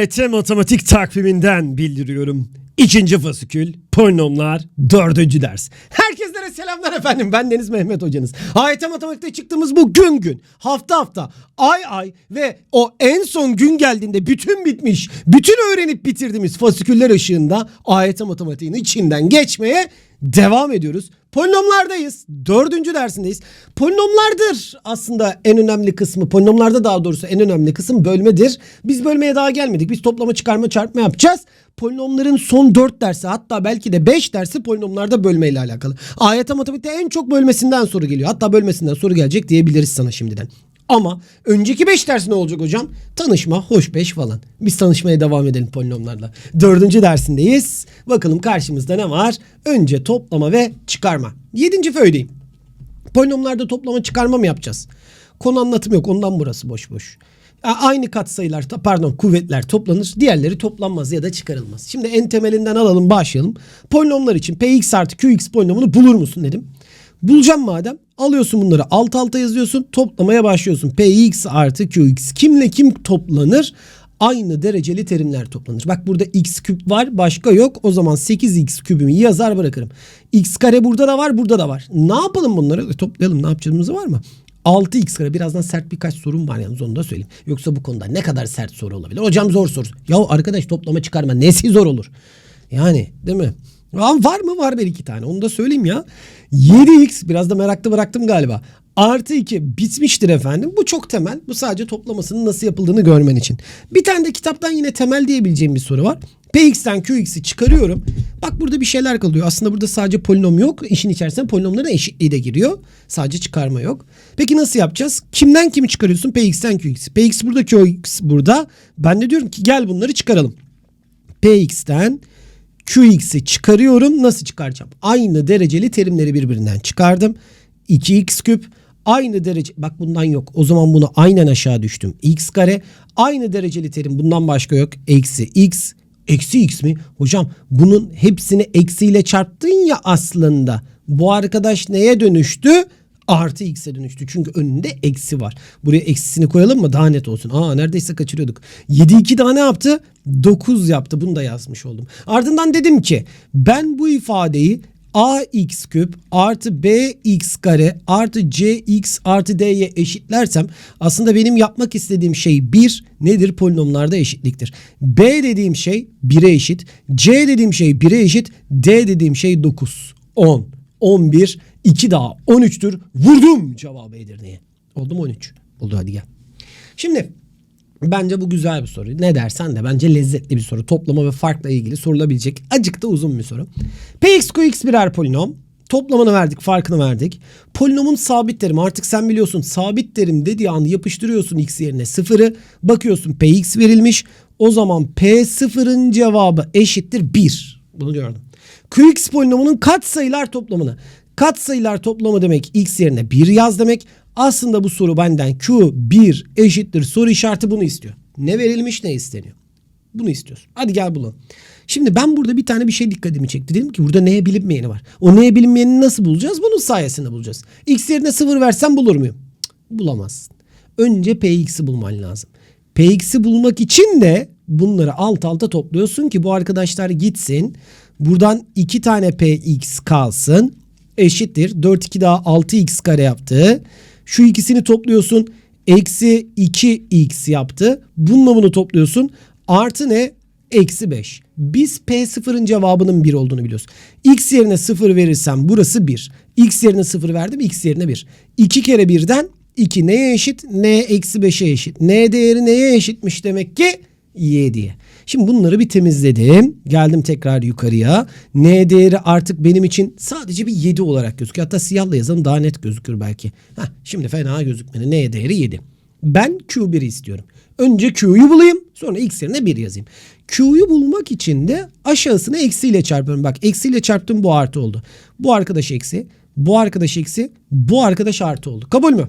AYT matematik takviminden bildiriyorum. İkinci fasikül, polinomlar, dördüncü ders. Herkeslere selamlar efendim. Ben Deniz Mehmet hocanız. AYT matematikte çıktığımız bu gün gün, hafta hafta, ay ay ve o en son gün geldiğinde bütün bitmiş, bütün öğrenip bitirdiğimiz fasiküller ışığında AYT matematiğin içinden geçmeye devam ediyoruz. Polinomlardayız. Dördüncü dersindeyiz. Polinomlardır aslında en önemli kısmı. Polinomlarda daha doğrusu en önemli kısım bölmedir. Biz bölmeye daha gelmedik. Biz toplama, çıkarma, çarpma yapacağız. Polinomların son 4 dersi hatta belki de 5 dersi polinomlarda bölmeyle alakalı. AYT matematikte en çok bölmesinden soru geliyor. Hatta bölmesinden soru gelecek diyebiliriz sana şimdiden. Ama önceki 5 ders ne olacak hocam? Tanışma, hoş 5 falan. Biz tanışmaya devam edelim polinomlarla. Dördüncü dersindeyiz. Bakalım karşımızda ne var? Önce toplama ve çıkarma. Yedinci föydeyim. Polinomlarda toplama çıkarma mı yapacağız? Konu anlatım yok. Ondan burası boş boş. Aynı katsayılar, pardon kuvvetler toplanır. Diğerleri toplanmaz ya da çıkarılmaz. Şimdi en temelinden alalım başlayalım. Polinomlar için px artı qx polinomunu bulur musun dedim. Bulacağım madem. Alıyorsun bunları alt alta yazıyorsun. Toplamaya başlıyorsun. Px artı qx. Kimle kim toplanır? Aynı dereceli terimler toplanır. Bak burada x küp var başka yok. O zaman 8x kübümü yazar bırakırım. x kare burada da var burada da var. Ne yapalım bunları? E, toplayalım ne yapacağımız var mı? 6x kare birazdan sert birkaç sorum var yalnız onu da söyleyeyim. Yoksa bu konuda ne kadar sert soru olabilir? Hocam zor soru. Ya arkadaş toplama çıkarma nesi zor olur? Yani değil mi? Aa, var mı? Var bir iki tane. Onu da söyleyeyim ya. 7x biraz da meraklı bıraktım galiba. Artı 2 bitmiştir efendim. Bu çok temel. Bu sadece toplamasının nasıl yapıldığını görmen için. Bir tane de kitaptan yine temel diyebileceğim bir soru var. Px'ten Qx'i çıkarıyorum. Bak burada bir şeyler kalıyor. Aslında burada sadece polinom yok. İşin içerisine polinomların eşitliği de giriyor. Sadece çıkarma yok. Peki nasıl yapacağız? Kimden kimi çıkarıyorsun? Px'ten Qx'i. Px burada, Qx burada. Ben de diyorum ki gel bunları çıkaralım. Px'ten Qx'i çıkarıyorum. Nasıl çıkaracağım? Aynı dereceli terimleri birbirinden çıkardım. 2x küp aynı derece bak bundan yok. O zaman bunu aynen aşağı düştüm. x kare aynı dereceli terim bundan başka yok. Eksi x eksi x mi? Hocam bunun hepsini eksiyle çarptın ya aslında. Bu arkadaş neye dönüştü? Artı x'e dönüştü. Çünkü önünde eksi var. Buraya eksisini koyalım mı? Daha net olsun. Aa neredeyse kaçırıyorduk. 7 2 daha ne yaptı? 9 yaptı. Bunu da yazmış oldum. Ardından dedim ki ben bu ifadeyi ax küp artı bx kare artı cx artı d'ye eşitlersem aslında benim yapmak istediğim şey 1 nedir? Polinomlarda eşitliktir. b dediğim şey 1'e eşit. c dediğim şey 1'e eşit. d dediğim şey 9. 10. 11. 2 daha 13'tür. Vurdum cevabı Edirne'ye. Oldu mu 13? Oldu hadi gel. Şimdi Bence bu güzel bir soru. Ne dersen de bence lezzetli bir soru. Toplama ve farkla ilgili sorulabilecek acık da uzun bir soru. Px, qx birer polinom. Toplamını verdik, farkını verdik. Polinomun sabit terimi artık sen biliyorsun sabit terim dediği anda yapıştırıyorsun x yerine sıfırı. Bakıyorsun px verilmiş. O zaman p sıfırın cevabı eşittir 1. Bunu gördüm. Qx polinomunun katsayılar toplamını. Katsayılar toplamı demek x yerine 1 yaz demek. Aslında bu soru benden Q1 eşittir soru işareti bunu istiyor. Ne verilmiş ne isteniyor. Bunu istiyorsun. Hadi gel bulalım. Şimdi ben burada bir tane bir şey dikkatimi çekti. Dedim ki burada neye bilinmeyeni var. O neye bilinmeyeni nasıl bulacağız? Bunun sayesinde bulacağız. X yerine 0 versem bulur muyum? Cık, bulamazsın. Önce Px'i bulman lazım. Px'i bulmak için de bunları alt alta topluyorsun ki bu arkadaşlar gitsin. Buradan 2 tane Px kalsın. Eşittir. 4 2 daha 6x kare yaptı. Şu ikisini topluyorsun. Eksi 2x yaptı. Bununla bunu topluyorsun. Artı ne? Eksi 5. Biz P0'ın cevabının 1 olduğunu biliyoruz. X yerine 0 verirsem burası 1. X yerine 0 verdim. X yerine 1. 2 kere 1'den 2 neye eşit? N eksi 5'e eşit. N değeri neye eşitmiş demek ki? Y'ye. Şimdi bunları bir temizledim. Geldim tekrar yukarıya. N değeri artık benim için sadece bir 7 olarak gözüküyor. Hatta siyahla yazalım daha net gözükür belki. Heh, şimdi fena gözükmedi. N değeri 7. Ben Q1'i istiyorum. Önce Q'yu bulayım. Sonra X yerine 1 yazayım. Q'yu bulmak için de aşağısını eksiyle çarpıyorum. Bak eksiyle çarptım bu artı oldu. Bu arkadaş eksi. Bu arkadaş eksi. Bu arkadaş artı oldu. Kabul mü?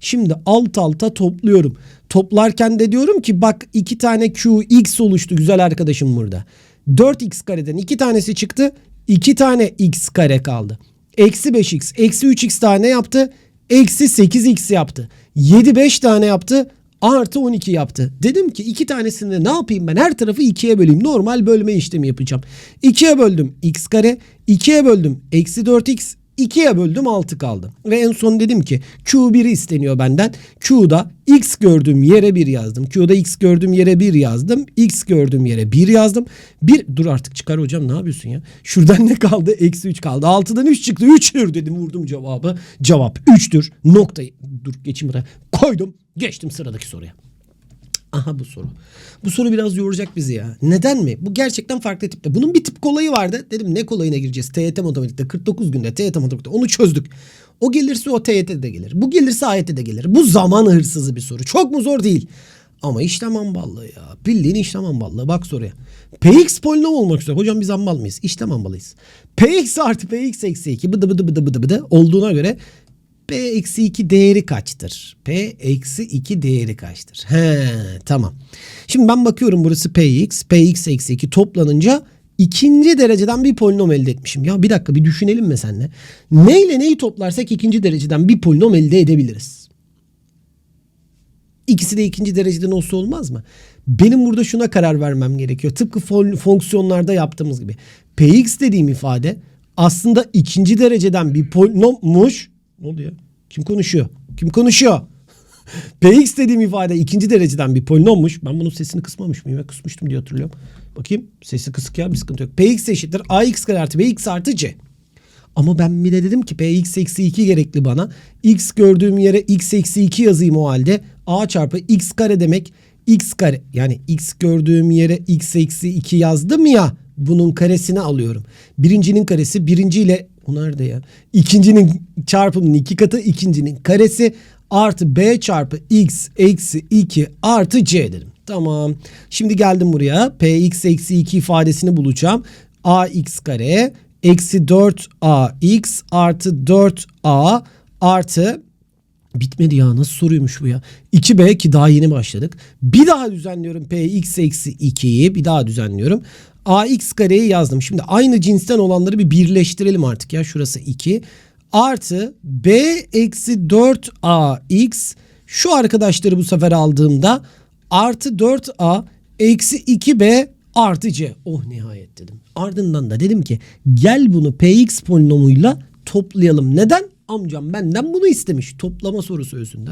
Şimdi alt alta topluyorum. Toplarken de diyorum ki bak iki tane qx oluştu güzel arkadaşım burada. 4x kareden iki tanesi çıktı. 2 tane x kare kaldı. Eksi 5x, eksi 3x tane yaptı. Eksi 8x yaptı. 7 5 tane yaptı. artı 12 yaptı. Dedim ki iki tanesini ne yapayım ben her tarafı ikiye böleyim. Normal bölme işlemi yapacağım. 2'ye böldüm x kare 2'ye böldüm eksi 4x 2'ye böldüm 6 kaldı. Ve en son dedim ki Q1 isteniyor benden. Q'da x gördüğüm yere 1 yazdım. Q'da x gördüğüm yere 1 yazdım. X gördüğüm yere 1 yazdım. Bir dur artık çıkar hocam ne yapıyorsun ya? Şuradan ne kaldı? Eksi 3 kaldı. 6'dan 3 çıktı. 3'tür dedim vurdum cevabı. Cevap 3'tür. Noktayı dur geçeyim buraya. Koydum. Geçtim sıradaki soruya. Aha bu soru. Bu soru biraz yoracak bizi ya. Neden mi? Bu gerçekten farklı tipte. Bunun bir tip kolayı vardı. Dedim ne kolayına gireceğiz? TYT matematikte 49 günde TYT matematikte onu çözdük. O gelirse o TYT'de de gelir. Bu gelirse AYT'de de gelir. Bu zaman hırsızı bir soru. Çok mu zor değil? Ama işlem amballığı ya. Bildiğin işlem amballığı. Bak soruya. Px polinom olmak üzere. Hocam biz ambal mıyız? İşlem ambalıyız. Px artı px eksi 2 bıdı bıdı bıdı bıdı bıdı olduğuna göre P eksi 2 değeri kaçtır? P eksi 2 değeri kaçtır? He tamam. Şimdi ben bakıyorum burası Px. Px eksi 2 toplanınca ikinci dereceden bir polinom elde etmişim. Ya bir dakika bir düşünelim mi senle? Neyle neyi toplarsak ikinci dereceden bir polinom elde edebiliriz. İkisi de ikinci dereceden olsa olmaz mı? Benim burada şuna karar vermem gerekiyor. Tıpkı fon- fonksiyonlarda yaptığımız gibi. Px dediğim ifade aslında ikinci dereceden bir polinommuş. Ne oldu ya? Kim konuşuyor? Kim konuşuyor? Px dediğim ifade ikinci dereceden bir polinommuş. Ben bunun sesini kısmamış mıyım? Ya kısmıştım diye hatırlıyorum. Bakayım. Sesi kısık ya bir sıkıntı yok. Px eşittir ax kare artı bx artı c. Ama ben bir de dedim ki px eksi 2 gerekli bana. x gördüğüm yere x eksi 2 yazayım o halde. a çarpı x kare demek x kare. Yani x gördüğüm yere x eksi 2 yazdım ya. Bunun karesini alıyorum. Birincinin karesi birinciyle o nerede ya? İkincinin çarpımının iki katı ikincinin karesi artı b çarpı x eksi 2 artı c dedim. Tamam. Şimdi geldim buraya. px eksi 2 ifadesini bulacağım. ax kare eksi 4ax artı 4a artı Bitmedi ya nasıl soruymuş bu ya. 2b ki daha yeni başladık. Bir daha düzenliyorum px eksi 2'yi bir daha düzenliyorum. ax kareyi yazdım. Şimdi aynı cinsten olanları bir birleştirelim artık ya. Şurası 2 artı b eksi 4ax şu arkadaşları bu sefer aldığımda artı 4a eksi 2b artı c. Oh nihayet dedim. Ardından da dedim ki gel bunu px polinomuyla toplayalım. Neden? Amcam benden bunu istemiş. Toplama sorusu özünde.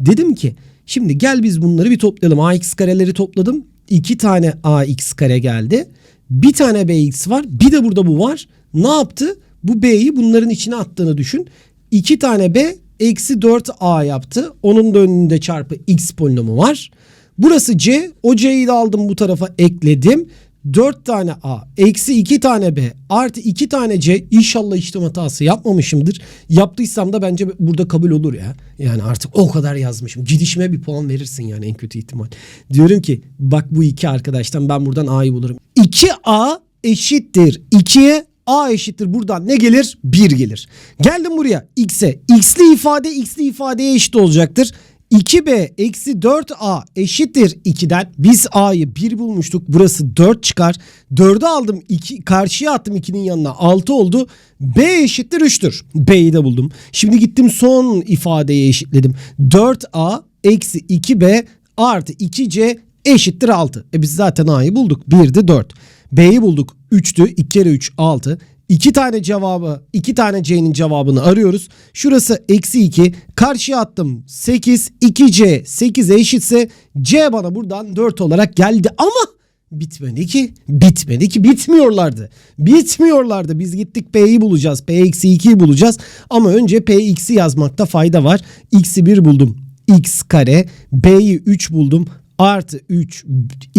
Dedim ki şimdi gel biz bunları bir toplayalım. ax kareleri topladım. İki tane ax kare geldi. Bir tane bx var. Bir de burada bu var. Ne yaptı? Bu b'yi bunların içine attığını düşün. İki tane b eksi 4a yaptı. Onun da önünde çarpı x polinomu var. Burası c. O c'yi de aldım bu tarafa ekledim. 4 tane A, eksi 2 tane B, artı 2 tane C. İnşallah işlem hatası yapmamışımdır. Yaptıysam da bence burada kabul olur ya. Yani artık o kadar yazmışım. Gidişime bir puan verirsin yani en kötü ihtimal. Diyorum ki bak bu iki arkadaştan ben buradan A'yı bulurum. 2A eşittir 2'ye A eşittir buradan ne gelir? 1 gelir. Geldim buraya x'e. X'li ifade x'li ifadeye eşit olacaktır. 2b eksi 4a eşittir 2'den. Biz a'yı 1 bulmuştuk. Burası 4 çıkar. 4'ü aldım. 2, karşıya attım 2'nin yanına. 6 oldu. b eşittir 3'tür. b'yi de buldum. Şimdi gittim son ifadeye eşitledim. 4a eksi 2b artı 2c eşittir 6. E biz zaten a'yı bulduk. 1'di 4. b'yi bulduk. 3'tü. 2 kere 3 6. İki tane cevabı, iki tane C'nin cevabını arıyoruz. Şurası eksi 2. Karşıya attım 8. 2C 8'e eşitse C bana buradan 4 olarak geldi. Ama bitmedi ki. Bitmedi ki. Bitmiyorlardı. Bitmiyorlardı. Biz gittik P'yi bulacağız. P eksi 2'yi bulacağız. Ama önce Px'i yazmakta fayda var. X'i 1 buldum. X kare. B'yi 3 buldum artı 3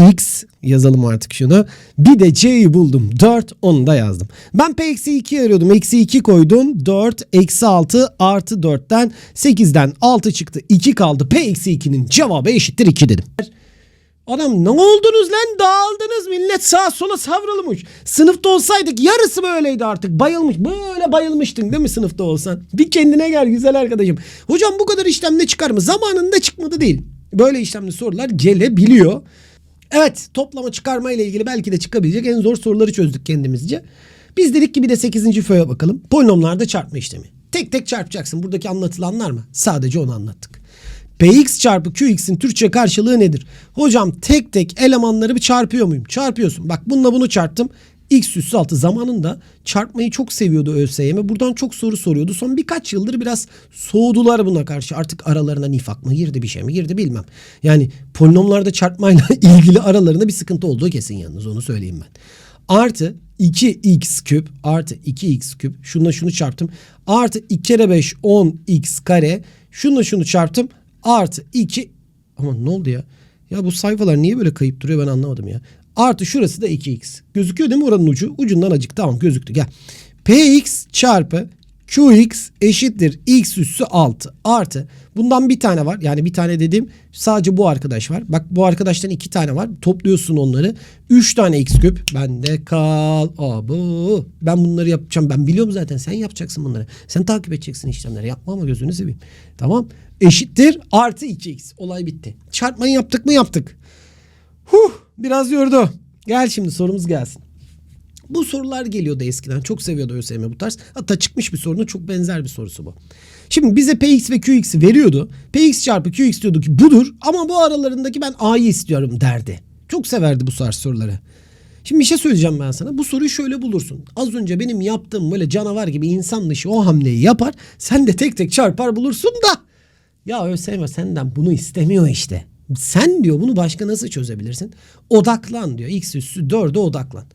x yazalım artık şunu. Bir de c'yi buldum 4 onu da yazdım. Ben p eksi 2 arıyordum. Eksi 2 koydum. 4 eksi 6 artı 4'ten 8'den 6 çıktı. 2 kaldı. P eksi 2'nin cevabı eşittir 2 dedim. Adam ne oldunuz lan dağıldınız millet sağa sola savrulmuş. Sınıfta olsaydık yarısı böyleydi artık bayılmış böyle bayılmıştın değil mi sınıfta olsan? Bir kendine gel güzel arkadaşım. Hocam bu kadar işlem ne çıkar mı? Zamanında çıkmadı değil. Böyle işlemli sorular gelebiliyor. Evet toplama çıkarma ile ilgili belki de çıkabilecek en zor soruları çözdük kendimizce. Biz dedik ki bir de 8. föye bakalım. Polinomlarda çarpma işlemi. Tek tek çarpacaksın. Buradaki anlatılanlar mı? Sadece onu anlattık. Px çarpı Qx'in Türkçe karşılığı nedir? Hocam tek tek elemanları bir çarpıyor muyum? Çarpıyorsun. Bak bununla bunu çarptım. X üssü 6 zamanında çarpmayı çok seviyordu ÖSYM. Buradan çok soru soruyordu. Son birkaç yıldır biraz soğudular buna karşı. Artık aralarına nifak mı girdi bir şey mi girdi bilmem. Yani polinomlarda çarpmayla ilgili aralarında bir sıkıntı olduğu kesin yalnız onu söyleyeyim ben. Artı 2x küp artı 2x küp şununla şunu çarptım. Artı 2 kere 5 10x kare şununla şunu çarptım. Artı 2 ama ne oldu ya? Ya bu sayfalar niye böyle kayıp duruyor ben anlamadım ya. Artı şurası da 2x. Gözüküyor değil mi oranın ucu? Ucundan acık tamam gözüktü gel. px çarpı qx eşittir x üssü 6 artı bundan bir tane var. Yani bir tane dediğim sadece bu arkadaş var. Bak bu arkadaştan iki tane var. Topluyorsun onları. 3 tane x küp. Bende kal. Abo. Ben bunları yapacağım. Ben biliyorum zaten. Sen yapacaksın bunları. Sen takip edeceksin işlemleri. Yapma ama gözünü seveyim. Tamam. Eşittir artı 2x. Olay bitti. Çarpmayı yaptık mı yaptık. Huh, biraz yordu. Gel şimdi sorumuz gelsin. Bu sorular geliyordu eskiden. Çok seviyordu ÖSYM bu tarz. Hatta çıkmış bir sorunun çok benzer bir sorusu bu. Şimdi bize Px ve Qx'i veriyordu. Px çarpı Qx diyordu ki budur ama bu aralarındaki ben A'yı istiyorum derdi. Çok severdi bu tarz soruları. Şimdi bir şey söyleyeceğim ben sana. Bu soruyu şöyle bulursun. Az önce benim yaptığım böyle canavar gibi insan dışı o hamleyi yapar. Sen de tek tek çarpar bulursun da. Ya ÖSYM senden bunu istemiyor işte. Sen diyor bunu başka nasıl çözebilirsin? Odaklan diyor. X üssü 4'e odaklan.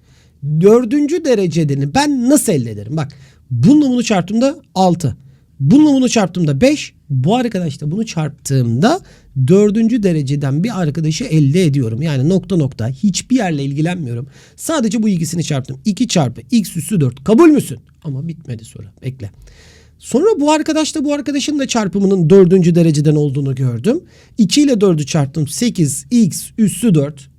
Dördüncü derecedeni ben nasıl elde ederim? Bak bununla bunu çarptığımda 6. Bununla bunu çarptığımda 5. Bu arkadaşla bunu çarptığımda dördüncü dereceden bir arkadaşı elde ediyorum. Yani nokta nokta hiçbir yerle ilgilenmiyorum. Sadece bu ikisini çarptım. 2 çarpı x üssü 4. Kabul müsün? Ama bitmedi soru. Bekle. Sonra bu arkadaşla bu arkadaşın da çarpımının dördüncü dereceden olduğunu gördüm. 2 ile 4'ü çarptım. 8 x üssü 4.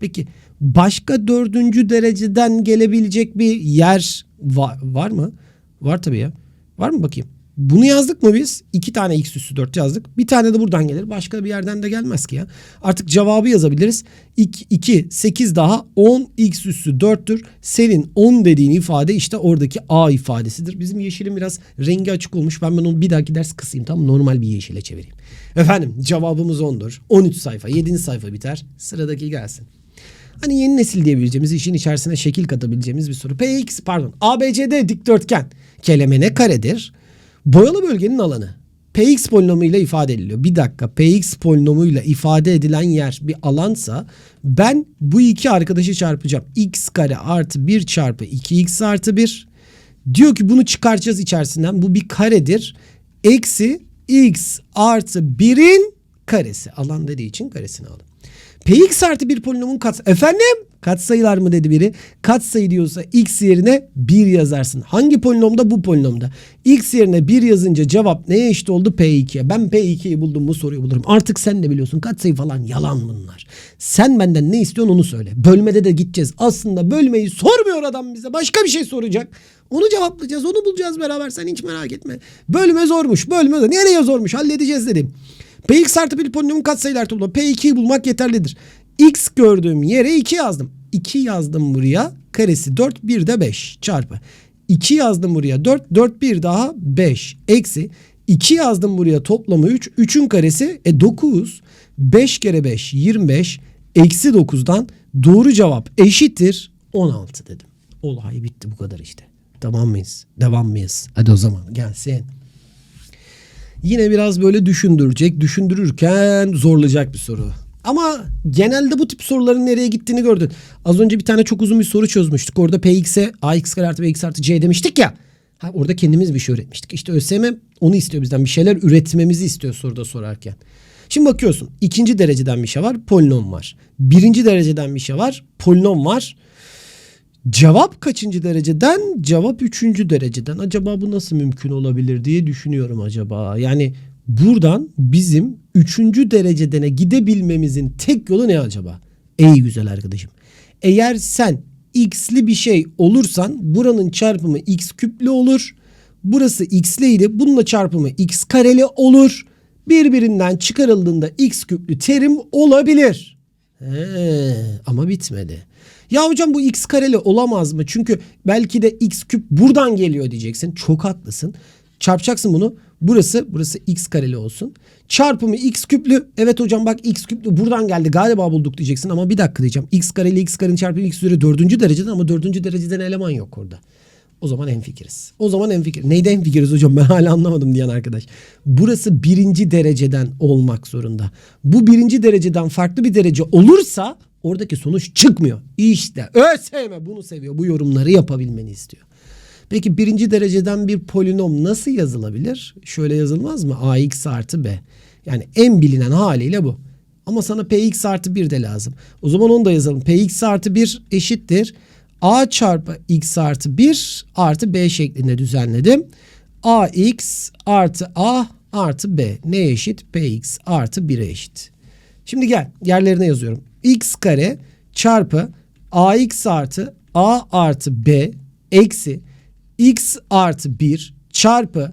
Peki başka dördüncü dereceden gelebilecek bir yer var, var mı? Var tabii ya. Var mı bakayım? Bunu yazdık mı biz? İki tane x üssü 4 yazdık. Bir tane de buradan gelir. Başka bir yerden de gelmez ki ya. Artık cevabı yazabiliriz. 2, 2 8 daha 10 x üssü 4'tür. Senin 10 dediğin ifade işte oradaki a ifadesidir. Bizim yeşilin biraz rengi açık olmuş. Ben ben onu bir dahaki ders kısayım. Tam normal bir yeşile çevireyim. Efendim cevabımız 10'dur. 13 sayfa 7. sayfa biter. Sıradaki gelsin. Hani yeni nesil diyebileceğimiz işin içerisine şekil katabileceğimiz bir soru. Px pardon ABCD dikdörtgen kelime ne karedir? Boyalı bölgenin alanı. Px polinomuyla ifade ediliyor. Bir dakika Px polinomuyla ifade edilen yer bir alansa ben bu iki arkadaşı çarpacağım. x kare artı 1 çarpı 2x artı 1. Diyor ki bunu çıkaracağız içerisinden. Bu bir karedir. Eksi x artı 1'in karesi. Alan dediği için karesini aldım. Px artı bir polinomun kat efendim katsayılar mı dedi biri. Katsayı diyorsa x yerine 1 yazarsın. Hangi polinomda? Bu polinomda. x yerine 1 yazınca cevap neye eşit oldu? P2'ye. Ben P2'yi buldum bu soruyu bulurum. Artık sen de biliyorsun katsayı falan yalan bunlar. Sen benden ne istiyorsun onu söyle. Bölmede de gideceğiz. Aslında bölmeyi sormuyor adam bize. Başka bir şey soracak. Onu cevaplayacağız. Onu bulacağız beraber. Sen hiç merak etme. Bölme zormuş. Bölme zor. Nereye zormuş? Halledeceğiz dedim. Px artı bir polinomun katsayılar toplamı. P2'yi bulmak yeterlidir. X gördüğüm yere 2 yazdım. 2 yazdım buraya. Karesi 4 bir de 5 çarpı. 2 yazdım buraya 4. 4 bir daha 5. Eksi 2 yazdım buraya toplamı 3. 3'ün karesi e 9. 5 kere 5 25. Eksi 9'dan doğru cevap eşittir 16 dedim. Olay bitti bu kadar işte. Tamam mıyız? Devam mıyız? Hadi o zaman gelsin. Yine biraz böyle düşündürecek, düşündürürken zorlayacak bir soru. Ama genelde bu tip soruların nereye gittiğini gördün. Az önce bir tane çok uzun bir soru çözmüştük. Orada px'e ax kare artı bx artı c demiştik ya. Ha, orada kendimiz bir şey üretmiştik. İşte ÖSYM onu istiyor bizden. Bir şeyler üretmemizi istiyor soruda sorarken. Şimdi bakıyorsun ikinci dereceden bir şey var polinom var. Birinci dereceden bir şey var polinom var. Cevap kaçıncı dereceden? Cevap üçüncü dereceden. Acaba bu nasıl mümkün olabilir diye düşünüyorum acaba. Yani buradan bizim üçüncü derecedene gidebilmemizin tek yolu ne acaba? Ey güzel arkadaşım. Eğer sen x'li bir şey olursan buranın çarpımı x küplü olur. Burası x'liydi. Bununla çarpımı x kareli olur. Birbirinden çıkarıldığında x küplü terim olabilir. He, ama bitmedi. Ya hocam bu x kareli olamaz mı? Çünkü belki de x küp buradan geliyor diyeceksin. Çok haklısın. Çarpacaksın bunu. Burası burası x kareli olsun. Çarpımı x küplü. Evet hocam bak x küplü buradan geldi galiba bulduk diyeceksin ama bir dakika diyeceğim. x kareli x karenin çarpımı x üzeri dördüncü dereceden ama dördüncü dereceden eleman yok orada. O zaman hemfikiriz. O zaman hemfikir. Neyde hemfikiriz hocam ben hala anlamadım diyen arkadaş. Burası birinci dereceden olmak zorunda. Bu birinci dereceden farklı bir derece olursa oradaki sonuç çıkmıyor. İşte ÖSYM bunu seviyor. Bu yorumları yapabilmeni istiyor. Peki birinci dereceden bir polinom nasıl yazılabilir? Şöyle yazılmaz mı? ax artı b. Yani en bilinen haliyle bu. Ama sana px artı 1 de lazım. O zaman onu da yazalım. px artı 1 eşittir. a çarpı x artı 1 artı b şeklinde düzenledim. ax artı a artı b ne eşit? px artı 1'e eşit. Şimdi gel yerlerine yazıyorum. X kare çarpı ax artı a artı b eksi x artı 1 çarpı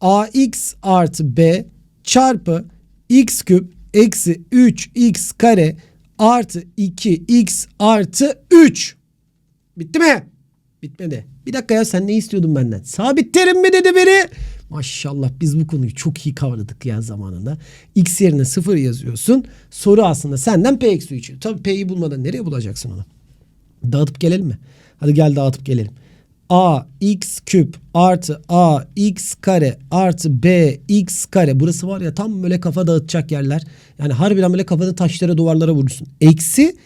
ax artı b çarpı x küp eksi 3x kare artı 2x artı 3. Bitti mi? Bitmedi. Bir dakika ya sen ne istiyordun benden? Sabit terim mi dedi biri? Maşallah biz bu konuyu çok iyi kavradık ya zamanında. X yerine 0 yazıyorsun. Soru aslında senden P eksi 3. Tabii P'yi bulmadan nereye bulacaksın onu? Dağıtıp gelelim mi? Hadi gel dağıtıp gelelim. A x küp artı a x kare artı b x kare. Burası var ya tam böyle kafa dağıtacak yerler. Yani harbiden böyle kafanı taşlara duvarlara vurursun. Eksi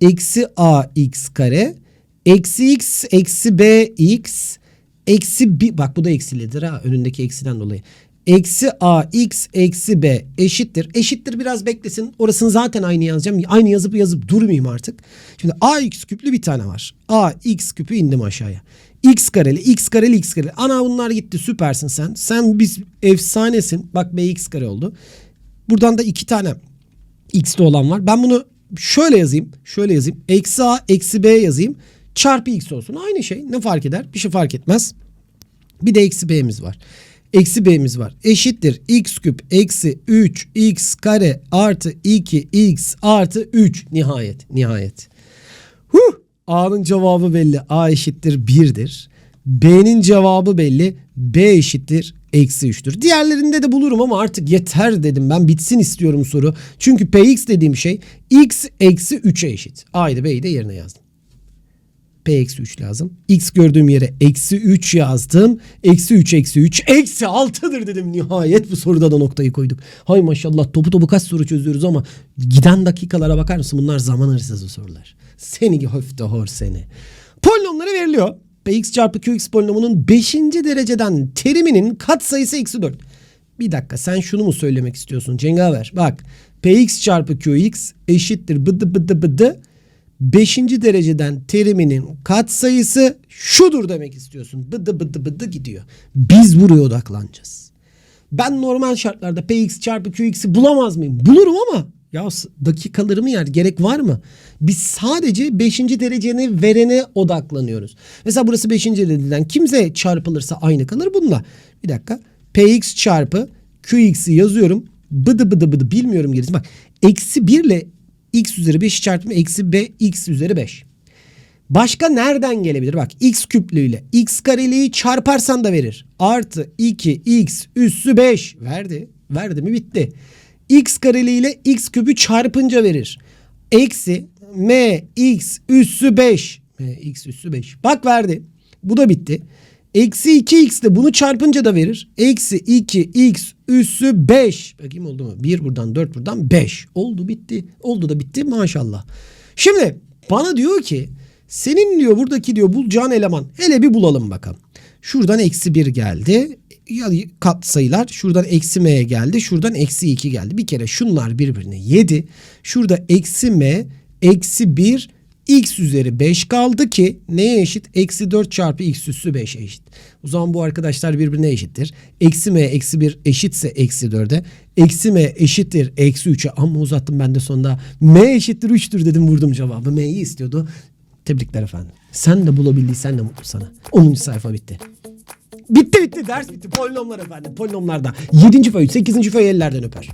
eksi a x kare eksi x eksi b x eksi bir bak bu da eksilidir ha önündeki eksiden dolayı. Eksi a x eksi b eşittir. Eşittir biraz beklesin. Orasını zaten aynı yazacağım. Aynı yazıp yazıp durmayayım artık. Şimdi a x küplü bir tane var. a x küpü indim aşağıya. x kareli x kareli x kareli. Ana bunlar gitti süpersin sen. Sen biz efsanesin. Bak b x kare oldu. Buradan da iki tane x'li olan var. Ben bunu şöyle yazayım. Şöyle yazayım. Eksi a eksi b yazayım. Çarpı x olsun. Aynı şey. Ne fark eder? Bir şey fark etmez. Bir de eksi b'miz var. Eksi b'miz var. Eşittir x küp eksi 3 x kare artı 2 x artı 3. Nihayet. Nihayet. Huh! A'nın cevabı belli. A eşittir 1'dir. B'nin cevabı belli. B eşittir eksi 3'tür. Diğerlerinde de bulurum ama artık yeter dedim ben. Bitsin istiyorum soru. Çünkü Px dediğim şey x eksi 3'e eşit. A'yı da B'yi de yerine yazdım. P eksi 3 lazım. X gördüğüm yere eksi 3 yazdım. Eksi 3 eksi 3 eksi 6'dır dedim. Nihayet bu soruda da noktayı koyduk. Hay maşallah topu topu kaç soru çözüyoruz ama giden dakikalara bakar mısın? Bunlar zaman hırsızı sorular. Seni höfte hor seni. Polinomları veriliyor. Px çarpı qx polinomunun 5. dereceden teriminin katsayısı eksi 4. Bir dakika sen şunu mu söylemek istiyorsun Cengaver? Bak px çarpı qx eşittir bıdı bıdı bıdı 5. dereceden teriminin katsayısı şudur demek istiyorsun. Bıdı bıdı bıdı gidiyor. Biz buraya odaklanacağız. Ben normal şartlarda px çarpı qx'i bulamaz mıyım? Bulurum ama ya dakikalarımı yer gerek var mı? Biz sadece 5. dereceni verene odaklanıyoruz. Mesela burası 5. dereceden kimse çarpılırsa aynı kalır bununla. Bir dakika. px çarpı qx'i yazıyorum. Bıdı bıdı bıdı bilmiyorum gerisi. Bak eksi 1 ile x üzeri 5'i çarpımı eksi b x üzeri 5. Başka nereden gelebilir? Bak x küplüğüyle x kareliği çarparsan da verir. Artı 2x üssü 5 verdi. Verdi mi bitti. x kareliğiyle x küpü çarpınca verir. Eksi m x üssü 5. m x üssü 5. Bak verdi. Bu da bitti. Eksi 2x de bunu çarpınca da verir. Eksi 2x üssü 5. Bakayım oldu mu? 1 buradan 4 buradan 5. Oldu bitti. Oldu da bitti maşallah. Şimdi bana diyor ki senin diyor buradaki diyor bulacağın eleman. Hele bir bulalım bakalım. Şuradan eksi 1 geldi. Ya kat sayılar şuradan eksi m'ye geldi. Şuradan eksi 2 geldi. Bir kere şunlar birbirine 7. Şurada eksi m eksi 1 x üzeri 5 kaldı ki neye eşit? Eksi 4 çarpı x üssü 5 eşit. O zaman bu arkadaşlar birbirine eşittir. Eksi m eksi 1 eşitse eksi 4'e. Eksi m eşittir eksi 3'e. Ama uzattım ben de sonunda. m eşittir 3'tür dedim vurdum cevabı. m'yi istiyordu. Tebrikler efendim. Sen de bulabildiysen de mutlu sana. 10. sayfa bitti. Bitti bitti ders bitti. Polinomlar efendim polinomlarda. 7. föy 8. föy ellerden öper.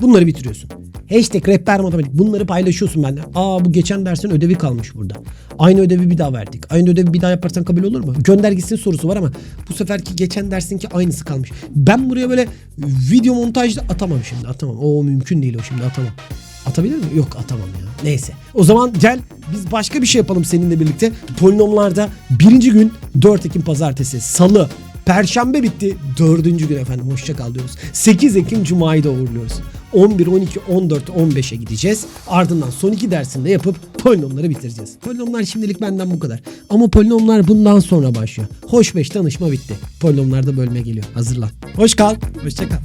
Bunları bitiriyorsun. Hashtag rehber matematik bunları paylaşıyorsun benden. Aa bu geçen dersin ödevi kalmış burada. Aynı ödevi bir daha verdik. Aynı ödevi bir daha yaparsan kabul olur mu? Gönder gitsin sorusu var ama bu seferki geçen dersinki aynısı kalmış. Ben buraya böyle video montajda atamam şimdi atamam. O mümkün değil o şimdi atamam. Atabilir mi? Yok atamam ya. Neyse. O zaman gel biz başka bir şey yapalım seninle birlikte. Polinomlarda birinci gün 4 Ekim pazartesi, salı, perşembe bitti. Dördüncü gün efendim hoşça kal diyoruz. 8 Ekim Cuma'yı da uğurluyoruz. 11, 12, 14, 15'e gideceğiz. Ardından son iki dersinde yapıp polinomları bitireceğiz. Polinomlar şimdilik benden bu kadar. Ama polinomlar bundan sonra başlıyor. Hoş beş tanışma bitti. Polinomlarda bölme geliyor. Hazırlan. Hoş kal. Hoşça kal.